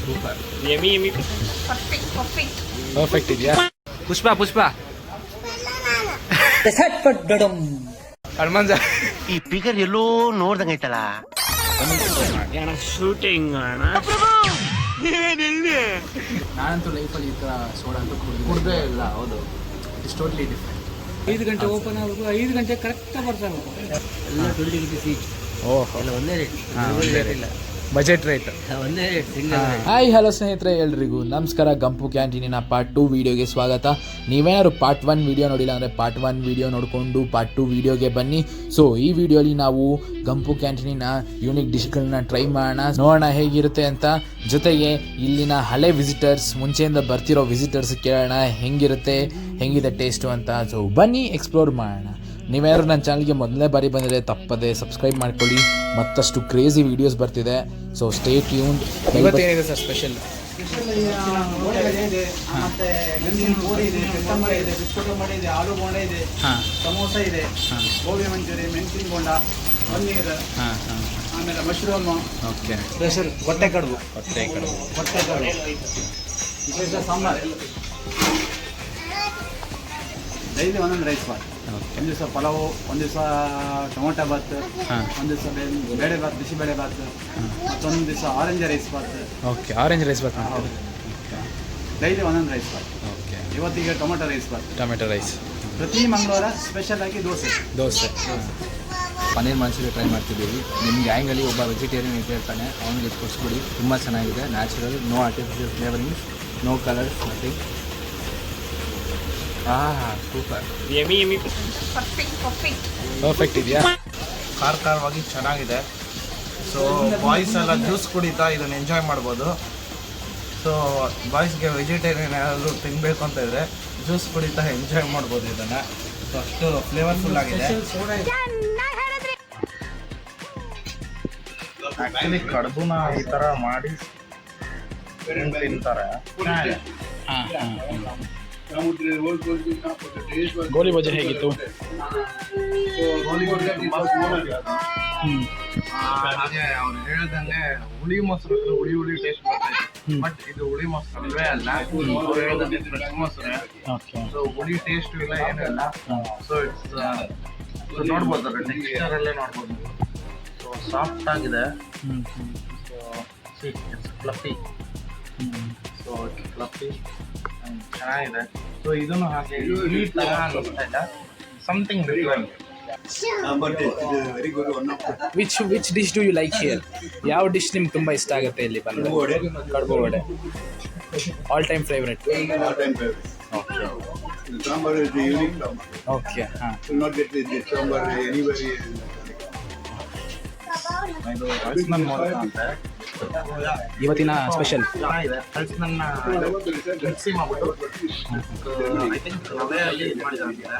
Super yummy ಎಮಿ perfect ಇದೆಯಾ ಪುಷ್ಪ ಪುಷ್ಪ ಹನುಮಂತ ಈ figure ಎಲ್ಲೋ ನೋಡ್ದಂಗೈತಲ್ಲ ಅಣ್ಣ ಶೂಟಿಂಗ್ ನಾನಂತೂ ಲೈಫಲ್ಲಿ ಈ ಥರ ಸೋಡಾ ಅಂತೂ ಕುಡ್ದೇ ಇಲ್ಲ ಹೌದು. ಇಟ್ಸ್ ಟೋಟ್ಲಿ ಡಿಫ್ರೆಂಟ್ ಐದು ಗಂಟೆ ಓಪನ್ ಆಗೋದು ಐದು ಗಂಟೆ ಕರೆಕ್ಟಾಗಿ ಬರ್ತಾರೆ ಎಲ್ಲ ರುಪೀಸ್ ಈಚ್ ಓಹ್. ಎಲ್ಲ ಒಂದೇ ರೇಟ್ ಇಲ್ಲ ಬಜೆಟ್ ರೇಟ್ ಒಂದೇ ರೇಟ್ ಸಿಂಗಲ್ ಹಾಯ್ ಹಲೋ ಸ್ನೇಹಿತರೆ ಎಲ್ರಿಗೂ ನಮಸ್ಕಾರ. ಗಂಪು ಕ್ಯಾಂಟೀನಿನ ಪಾರ್ಟ್ ಟು ವೀಡಿಯೋಗೆ ಸ್ವಾಗತ. ನೀವೇನಾದ್ರು ಪಾರ್ಟ್ ಒನ್ ವೀಡಿಯೋ ನೋಡಿಲ್ಲ ಅಂದರೆ ಪಾರ್ಟ್ ಒನ್ ವಿಡಿಯೋ ನೋಡಿಕೊಂಡು ಪಾರ್ಟ್ ಟು ವೀಡಿಯೋಗೆ ಬನ್ನಿ. ಸೊ ಈ ವಿಡಿಯೋಲಿ ನಾವು ಗಂಪು ಕ್ಯಾಂಟೀನಿನ ಯೂನಿಕ್ ಡಿಶ್ಗಳನ್ನ ಟ್ರೈ ಮಾಡೋಣ. ನೋಡೋಣ ಹೇಗಿರುತ್ತೆ ಅಂತ. ಜೊತೆಗೆ ಇಲ್ಲಿನ ಹಳೆ ವಿಸಿಟರ್ಸ್ ಮುಂಚೆಯಿಂದ ಬರ್ತಿರೋ ವಿಸಿಟರ್ಸ್ ಕೇಳೋಣ. ಹೆಂಗಿರುತ್ತೆ ಹೆಂಗಿದೆ ಟೇಸ್ಟು ಅಂತ. ಸೊ ಬನ್ನಿ ಎಕ್ಸ್ಪ್ಲೋರ್ ಮಾಡೋಣ. ನೀವೇನಾದ್ರು ನನ್ನ ಚಾನಲ್ಗೆ ಮೊದಲನೇ ಬಾರಿ ಬಂದರೆ ತಪ್ಪದೆ ಸಬ್ಸ್ಕ್ರೈಬ್ ಮಾಡ್ಕೊಳ್ಳಿ. ಮತ್ತಷ್ಟು ಕ್ರೇಜಿ ವೀಡಿಯೋಸ್ ಬರ್ತಿದೆ. ಸೊ ಸ್ಟೇ ಟ್ಯೂನ್ ಇವತ್ತೇನಿದೆ ಸರ್ ಸ್ಪೆಷಲ್ ಆಲೂ ಬೋಂಡ ಇದೆ ಹಾಂ ಸಮೋಸ ಇದೆ ಗೋಬಿ ಮಂಚೂರಿ ಮೆಣಸಿನ ಬೋಂಡ ಪನ್ನೀರ್ ಹಾಂ ಹಾಂ. ಆಮೇಲೆ ಮಶ್ರೂಮ್ ಓಕೆ ಸ್ಪೆಷಲ್ ಹೊಟ್ಟೆ ಕಡುಬು. ಹೊಟ್ಟೆ ಕಡುಬು. ಹೊಟ್ಟೆ ಕಡುಬು. ಸ್ಪೆಷಲ್ ಸಾಂಬಾರ್. ಡೈಲಿ ಒಂದೊಂದು ರೈಸ್ ಬಾತ್. ಒಂದು ದಿವಸ ಪಲಾವು ಒಂದು ದಿವಸ ಟೊಮೊಟೊ ಬಾತ್ ಒಂದು ದಿವಸ ಬೇಳೆ ಬಾತ್ ಬಿಸಿಬೇಳೆ ಬಾತ್ ಮತ್ತೊಂದು ದಿವಸ orange rice bath okay orange rice bath ಮಾಡ್ತೀವಿ ಡೈಲಿ ಒಂದೊಂದು ರೈಸ್ ಬಾತ್ ಓಕೆ ಇವತ್ತಿಗೆ tomato rice bath tomato rice ಪ್ರತಿ ಮಂಗಳವಾರ ಸ್ಪೆಷಲ್ ಆಗಿ ದೋಸೆ. ದೋಸೆ. ಪನ್ನೀರ್ ಮಂಚೂರಿ ಟ್ರೈ ಮಾಡ್ತಿದ್ದೀವಿ. ನಿಮ್ಮ ಗ್ಯಾಂಗಲ್ಲಿ ಒಬ್ಬ ವೆಜಿಟೇರಿಯನ್ ಇದ್ದೇ ಇರ್ತಾನೆ. ಅವ್ನಿಗೆ ಕೊಡಿಸ್ಬಿಡಿ ತುಂಬ ಚೆನ್ನಾಗಿದೆ. Natural no artificial flavouring no colours nothing super yummy yummy perfect ಇದೆಯಾ? ಖಾರ ಖಾರವಾಗಿ ಚೆನ್ನಾಗಿದೆ. ಸೊ ಬಾಯ್ಸ್ ಎಲ್ಲ ಜ್ಯೂಸ್ ಕುಡಿತಾ ಇದನ್ನು ಎಂಜಾಯ್ ಮಾಡ್ಬೋದು. ಸೊ ಬಾಯ್ಸ್ಗೆ ವೆಜಿಟೇರಿಯನ್ ಏನಾದರೂ ತಿನ್ನಬೇಕು ಅಂತ ಇದ್ರೆ ಜ್ಯೂಸ್ ಕುಡಿತಾ ಎಂಜಾಯ್ ಮಾಡ್ಬೋದು ಇದನ್ನು. ಸೊ ಅಷ್ಟು ಫ್ಲೇವರ್ಫುಲ್ ಆಗಿದೆ. ಆ್ಯಕ್ಚುಲಿ ಕಡುಬುನ ಈ ಥರ ಮಾಡಿ ತಿಂತಾರೆ. ಹಾಂ ಹಾಂ. ಗೋಲಿ ಬಜೆ ಹೇಗಿತ್ತು? ಹಾಗೆ ಅವ್ರು ಹೇಳ್ದಂಗೆ ಹುಳಿ ಮೊಸರು ಅಂದ್ರೆ ಹುಳಿ ಹುಳಿ ಟೇಸ್ಟ್ ಬರ್ತದೆ ಬಟ್ ಇದು ಹುಳಿ ಮೊಸರು ಅಲ್ವೇ ಅಲ್ಲ ಅವ್ರು ಹೇಳ್ದಂಗೆ ಮೊಸರು. ಓಕೆ ಸೊ ಹುಳಿ ಟೇಸ್ಟ್ ಇಲ್ಲ ಏನೂ ಇಲ್ಲ. ಸೊ ಇಟ್ಸ್ ಸೊ ನೋಡ್ಬೋದು ಟೆಕ್ಸ್ಚರ್ ಅಲ್ಲೇ ನೋಡ್ಬೋದು. ಸೊ ಸಾಫ್ಟ್ ಆಗಿದೆ. So it's fluffy so it's fluffy ಚೆನ್ನಾಗಿದೆ. ಸೊ ಇದನ್ನು ಹಾಗೆ ಈ ತರ ಅನ್ನಿಸ್ತಾ ಇಲ್ಲ something different which which dish do you like here ಯಾವ ಡಿಶ್ ನಿಮ್ಗೆ ತುಂಬ ಇಷ್ಟ ಆಗುತ್ತೆ ಇಲ್ಲಿ ಬಂದು ಕಡುಬು vada. All time favourite Sambar is the unique sambar. Okay ಹಾಂ. You will not get this, this sambar anywhere. ಇದು ಇವತ್ತಿನ ಸ್ಪೆಷಲ್ ಚೆನ್ನಾಗಿದೆ ಹಲಸಿನನ್ನ ಮಿಕ್ಸಿ ಮಾಡ್ಬಿಟ್ಟು ಐ ಥಿಂಕ್ ರವೆಯಲ್ಲಿ ಇದು ಮಾಡಿದ್ದಾರೆ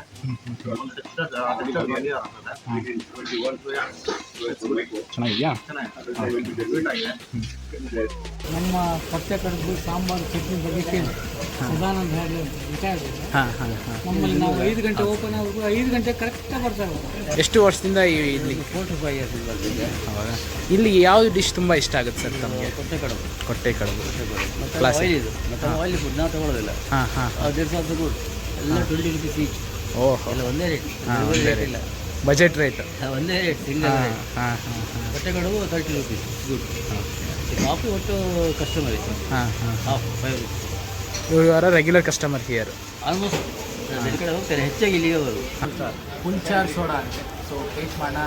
ಒಂದು ಟೆಕ್ಸ್ಚರ್ ಟೆಕ್ಸ್ಚರ್ ಬಂದಿದೆ ಚೆನ್ನಾಗಿದೆಯಾ? ಚೆನ್ನಾಗಿದೆ ನಮ್ಮ ಪಠ್ಯ ಕಡುಬು ಸಾಂಬಾರು ಚಟ್ನಿ ಬಗ್ಗೆ ಕೇಳಿ. ಸದಾನಂದ ಹೇಳಿ ರಿಟೈರ್ಡ್ ಹಾಂ ಹಾಂ ಹಾಂ. ನಮ್ಮಲ್ಲಿ ನಾವು ಐದು ಗಂಟೆ ಓಪನ್ ಆಗೋದು ಐದು ಗಂಟೆ ಕರೆಕ್ಟಾಗಿ ಬರ್ತಾರೆ ಎಷ್ಟು ವರ್ಷದಿಂದ ಈ ಇಲ್ಲಿ? ಫೋರ್ಟಿ ಫೈವ್ ಇಯರ್ಸ್ ಬರ್ತಿದೆ. ಅವಾಗ ಇಲ್ಲಿ ಯಾವ ಡಿಶ್ ತುಂಬ ಇಷ್ಟ ಆಗುತ್ತೆ ಸರ್ ತಮಗೆ? ಕೊಟ್ಟೆ ಕಡುಬು. ಕೊಟ್ಟೆ ಕಡುಬು. ಮತ್ತೆ Classic. ಆಯಿಲ್ ಇದು. ಮತ್ತೆ ಆಯಿಲ್ ಫುಡ್ ನಾವು ತಗೊಳ್ಳೋದಿಲ್ಲ ಹಾಂ ಹಾಂ ದೇರ್ಸ್ ಆಫ್ ದ ಗುಡ್ ಎಲ್ಲ ಟ್ವೆಂಟಿ ರುಪೀಸ್ ಈಚ್ ಓಹೋ. ಎಲ್ಲ ಒಂದೇ ರೇಟ್ ಹಾ, ಒಂದೇ ರೇಟ್ ಇಲ್ಲ. ಬಜೆಟ್ ರೇಟ್ ಹಾ, ಒಂದೇ ರೇಟ್ ಸಿಂಗಲ್ ಹಾಂ ರೇಟ್ ಹಾಂ ಹಾಂ ಹಾಂ. ಕೊಟ್ಟೆ ಕಡುಬು ತರ್ಟಿ ರುಪೀಸ್ ಗುಡ್ ಕಾಫಿ ಒಟ್ಟು ಕಸ್ಟಮರ್ ಹಾಂ ಹಾಂ. ಹಾಫ್ ಫೈವ್ ರುಪೀಸ್ ಇವರು are regular customer here almost ಬೇರೆ ಕಡೆ ಹೋಗ್ತಾರೆ ಹೆಚ್ಚಾಗಿ ಇಲ್ಲಿಗೆ ಬರೋದು ಹುಂಚಾರ್ ಸೋಡಾ ಅಂತೆ. ಸೊ ಟೇಸ್ಟ್ ಮಾಡೋಣ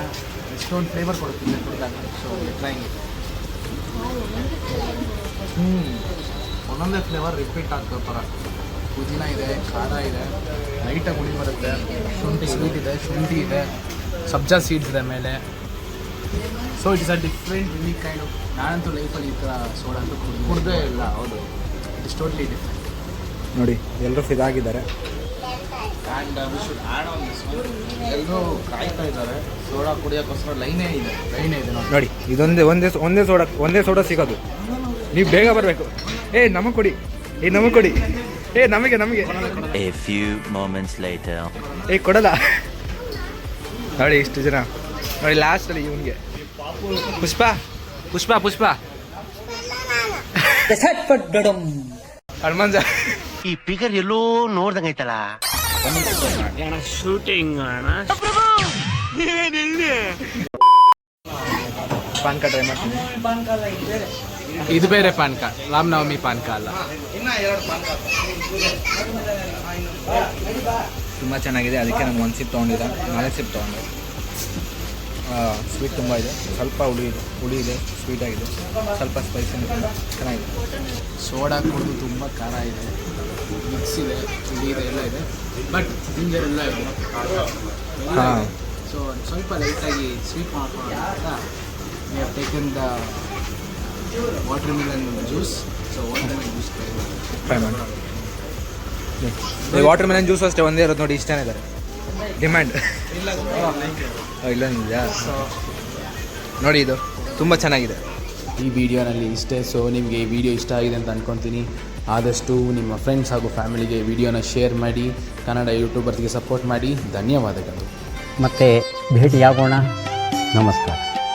ಎಷ್ಟೊಂದು ಫ್ಲೇವರ್ ಕೊಡುತ್ತೆ ಕುಡಿದಾಗ. ಸೊ ಟ್ರೈಂಗ್ ಹ್ಞೂ ಒಂದೊಂದೇ ಫ್ಲೇವರ್ ರಿಪೀಟ್ ಆಗ್ತದೆ ಥರ ಪುದೀನ ಇದೆ ಖಾರ ಇದೆ. ಲೈಟಾಗಿ ಹುಳಿ ಬರುತ್ತೆ. ಶುಂಠಿ ಸ್ವೀಟ್ ಇದೆ ಶುಂಠಿ ಇದೆ. ಸಬ್ಜಾ ಸೀಡ್ಸ್ ಇದೆ ಮೇಲೆ. So it is a different unique kind of ನಾನಂತೂ ಲೈಫಲ್ಲಿ ಈ ಥರ ಸೋಡಾ ಅಂತೂ ಕುಡ್ದು ಕುಡ್ದೇ ಇಲ್ಲ. ಹೌದು. ಇಟ್ ಇಸ್ ಟೋಟ್ಲಿ ಡಿಫ್ರೆಂಟ್ ನೋಡಿ ಎಲ್ಲರೂ ಫಿದಾಗಿದ್ದಾರೆ. And we should add on this ಎಲ್ಲರೂ ಕಾಯ್ತಾ ಇದ್ದಾರೆ. ಸೋಡಾ ಕುಡಿಯೋಕ್ಕೋಸ್ಕರ ಲೈನೇ ಇದೆ. ಲೈನೇ ಇದೆ ನೋಡಿ. ನೋಡಿ ಇದೊಂದೇ ಒಂದೇ ಒಂದೇ ಸೋಡಾ ಒಂದೇ ಸೋಡಾ ಸಿಗೋದು. ನೀವು ಬೇಗ ಬರಬೇಕು. ಏ ನಮಗೆ ಕೊಡಿ. ಏ ನಮಗೆ ಕೊಡಿ. ಏ ನಮಗೆ ನಮಗೆ. A few moments later. ಏ ಕೊಡಲ್ಲ. ನೋಡಿ ಇಷ್ಟು ಜನ. ನೋಡಿ ಲಾಸ್ಟಲ್ಲಿ ಇವನಿಗೆ. ಪುಷ್ಪ ಪುಷ್ಪ ಪುಷ್ಪ. ಹನುಮಂಜ ಈ ಫಿಗರ್ ಎಲ್ಲೋ ನೋಡ್ದಂಗ ಐತಲ್ಲ? ಶೂಟಿಂಗ್ ಅಣ್ಣ. ಪಾನ್ಕ ಟ್ರೈ ಮಾಡ್ತೀನಿ. ಇದು ಬೇರೆ ಪಾನ್ಕ ರಾಮನವಮಿ ಪಾನ್ಕ ಅಲ್ಲ. ತುಂಬ ಚೆನ್ನಾಗಿದೆ ಅದಕ್ಕೆ ನಾನು ಒಂದು ಸಿಪ್ ತೊಗೊಂಡಿದ್ದೆ. ನಾಲ್ಕು ಸಿಪ್ ತೊಗೊಂಡೆ. ಸ್ವೀಟ್ ತುಂಬ ಇದೆ. ಸ್ವಲ್ಪ ಹುಳಿ ಇದೆ ಹುಳಿ ಇದೆ ಸ್ವೀಟಾಗಿದೆ ಸ್ವಲ್ಪ ಸ್ಪೈಸಿ ಚೆನ್ನಾಗಿದೆ. ಸೋಡಾ ಕುಡಿದು ತುಂಬ ಖಾರ ಇದೆ. ಮಿಕ್ಸ್ ಇದೆ ಹುಳಿ ಇದೆ ಎಲ್ಲ ಇದೆ. ಬಟ್ ಜಿಂಜರ್ ಎಲ್ಲ ಇದೆ. ಹಾಂ ಸೊ ಸ್ವಲ್ಪ ಲೈಟಾಗಿ ಸ್ವೀಟ್ ಮಾಡ್ಕೊಳ್ಳೋಣ ಅಂತ we have taken the watermelon juice so watermelon juice try ಮಾಡಿ ವಾಟರ್ ಮೆಲನ್ ಜ್ಯೂಸ್ ಅಷ್ಟೇ ಒಂದೇ ಇರೋದು ನೋಡಿ ಇಷ್ಟನೇ ಇದ್ದಾರೆ. ಡಿಮ್ಯಾಂಡ್ ಇಲ್ಲ ನಿಜ ನೋಡಿ ಇದು ತುಂಬ ಚೆನ್ನಾಗಿದೆ. ಈ ವಿಡಿಯೋನಲ್ಲಿ ಇಷ್ಟೇ ಸೊ ನಿಮಗೆ ಈ ವಿಡಿಯೋ ಇಷ್ಟ ಆಗಿದೆ ಅಂತ ಅಂದ್ಕೊತೀನಿ ಆದಷ್ಟು ನಿಮ್ಮ ಫ್ರೆಂಡ್ಸ್ ಹಾಗೂ ಫ್ಯಾಮಿಲಿಗೆ ಈ ವಿಡಿಯೋನ ಶೇರ್ ಮಾಡಿ ಕನ್ನಡ ಯೂಟ್ಯೂಬರ್ಸ್ಗೆ ಸಪೋರ್ಟ್ ಮಾಡಿ. ಧನ್ಯವಾದಗಳು. ಮತ್ತೆ ಭೇಟಿಯಾಗೋಣ. ನಮಸ್ಕಾರ.